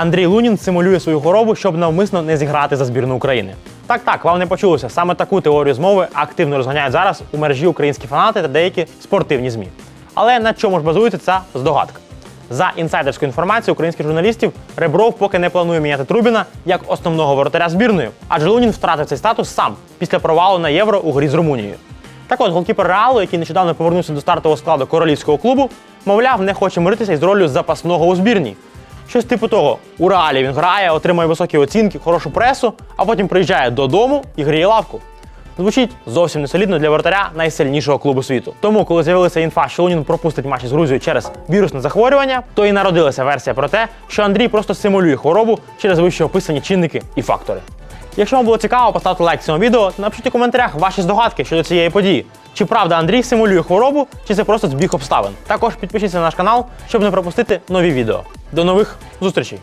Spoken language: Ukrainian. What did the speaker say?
Андрій Лунін симулює свою хворобу, щоб навмисно не зіграти за збірну України. Так, так, вам не почулося. Саме таку теорію змови активно розганяють зараз у мережі українські фанати та деякі спортивні змі. Але на чому ж базується ця здогадка? За інсайдерською інформацією українських журналістів, Ребров поки не планує міняти Трубіна як основного воротаря збірної, адже Лунін втратив цей статус сам після провалу на євро у грі з Румунією. Так от, голкіпер Реалу, який нещодавно повернувся до стартового складу королівського клубу, мовляв, не хоче миритися із ролью запасного у збірній. Щось типу того, у реалі він грає, отримує високі оцінки, хорошу пресу, а потім приїжджає додому і гріє лавку. Звучить зовсім не солідно для вратаря найсильнішого клубу світу. Тому, коли з'явилася інфа, що Лунін пропустить матч з Грузією через вірусне захворювання, то і народилася версія про те, що Андрій просто симулює хворобу через вище описані чинники і фактори. Якщо вам було цікаво, поставте лайк цьому відео та напишіть у коментарях ваші здогадки щодо цієї події. Чи правда Андрій симулює хворобу, чи це просто збіг обставин. Також підпишіться на наш канал, щоб не пропустити нові відео. До нових зустрічей!